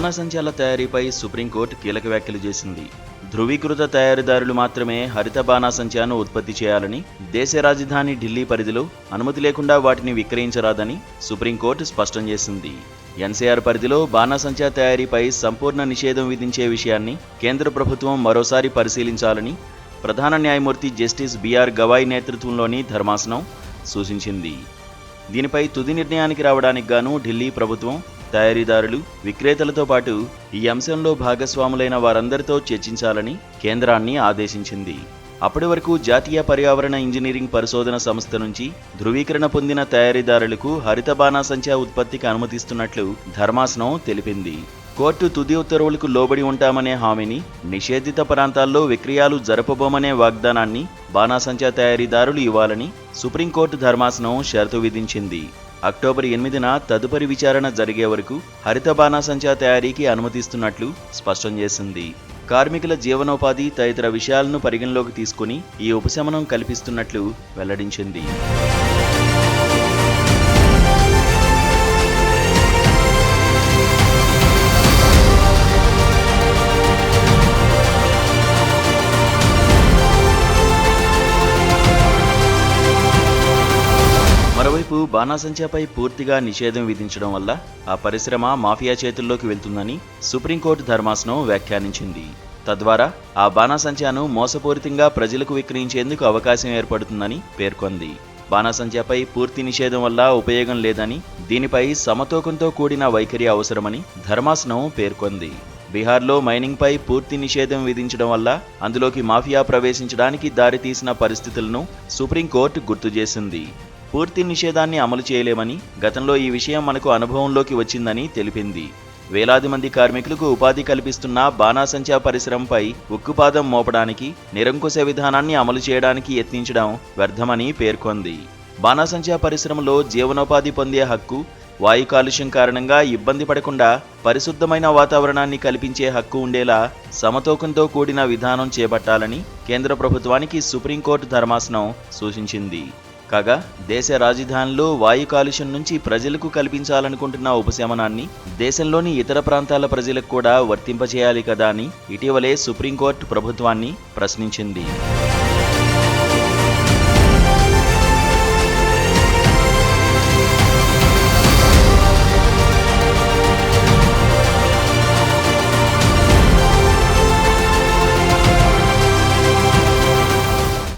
బాణాసంచాల తయారీపై supreme court కీలక వ్యాఖ్యలు చేసింది. ధృవీకృత తయారీదారులు మాత్రమే హరిత బాణాసంచాను ఉత్పత్తి చేయాలని దేశ రాజధాని ఢిల్లీ పరిధిలో అనుమతి లేకుండా వాటిని విక్రయించరాదని సుప్రీంకోర్టు స్పష్టం చేసింది. ఎన్సీఆర్ పరిధిలో బాణాసంచా తయారీపై సంపూర్ణ నిషేధం విధించే విషయాన్ని కేంద్ర ప్రభుత్వం మరోసారి పరిశీలించాలని ప్రధాన న్యాయమూర్తి జస్టిస్ బిఆర్ గవాయ్ నేతృత్వంలోని ధర్మాసనం సూచించింది. దీనిపై తుది నిర్ణయానికి రావడానికి గాను ఢిల్లీ ప్రభుత్వం తయారీదారులు విక్రేతలతో పాటు ఈ అంశంలో భాగస్వాములైన వారందరితో చర్చించాలని కేంద్రాన్ని ఆదేశించింది. అప్పటి వరకు జాతీయ పర్యావరణ ఇంజనీరింగ్ పరిశోధన సంస్థ నుంచి ధృవీకరణ పొందిన తయారీదారులకు హరిత బాణాసంచా ఉత్పత్తికి అనుమతిస్తున్నట్లు ధర్మాసనం తెలిపింది. కోర్టు తుది ఉత్తర్వులకు లోబడి ఉంటామనే హామీని నిషేధిత ప్రాంతాల్లో విక్రయాలు జరపబోమనే వాగ్దానాన్ని బాణాసంచా తయారీదారులు ఇవ్వాలని సుప్రీంకోర్టు ధర్మాసనం షరతు విధించింది. అక్టోబర్ ఎనిమిదిన తదుపరి విచారణ జరిగే వరకు హరిత బాణాసంచా తయారీకి అనుమతిస్తున్నట్లు స్పష్టం చేసింది. కార్మికుల జీవనోపాధి తదితర విషయాలను పరిగణలోకి తీసుకుని ఈ ఉపశమనం కల్పిస్తున్నట్లు వెల్లడించింది. మరోవైపు బాణాసంచాపై పూర్తిగా నిషేధం విధించడం వల్ల ఆ పరిశ్రమ మాఫియా చేతుల్లోకి వెళ్తుందని సుప్రీంకోర్టు ధర్మాసనం వ్యాఖ్యానించింది. తద్వారా ఆ బాణాసంచాను మోసపూరితంగా ప్రజలకు విక్రయించేందుకు అవకాశం ఏర్పడుతుందని పేర్కొంది. బాణాసంచాపై పూర్తి నిషేధం వల్ల ఉపయోగం లేదని దీనిపై సమతూకంతో కూడిన వైఖరి అవసరమని ధర్మాసనం పేర్కొంది. బీహార్లో మైనింగ్పై పూర్తి నిషేధం విధించడం వల్ల అందులోకి మాఫియా ప్రవేశించడానికి దారితీసిన పరిస్థితులను సుప్రీంకోర్టు గుర్తు చేసింది. పూర్తి నిషేధాన్ని అమలు చేయలేమని గతంలో ఈ విషయం మనకు అనుభవంలోకి వచ్చిందని తెలిపింది. వేలాది మంది కార్మికులకు ఉపాధి కల్పిస్తున్న బాణాసంచా పరిశ్రమపై ఉక్కుపాదం మోపడానికి నిరంకుశ విధానాన్ని అమలు చేయడానికి యత్నించడం వ్యర్థమని పేర్కొంది. బాణాసంచా పరిశ్రమలో జీవనోపాధి పొందే హక్కు వాయు కాలుష్యం కారణంగా ఇబ్బంది పడకుండా పరిశుద్ధమైన వాతావరణాన్ని కల్పించే హక్కు ఉండేలా సమతూకంతో కూడిన విధానం చేపట్టాలని కేంద్ర ప్రభుత్వానికి సుప్రీంకోర్టు ధర్మాసనం సూచించింది. కాగా దేశ రాజధానిలో వాయు కాలుష్యం నుంచి ప్రజలకు కల్పించాలనుకుంటున్న ఉపశమనాన్ని దేశంలోని ఇతర ప్రాంతాల ప్రజలకు కూడా వర్తింపచేయాలి కదా అని ఇటీవలే సుప్రీంకోర్టు ప్రభుత్వాన్ని ప్రశ్నించింది.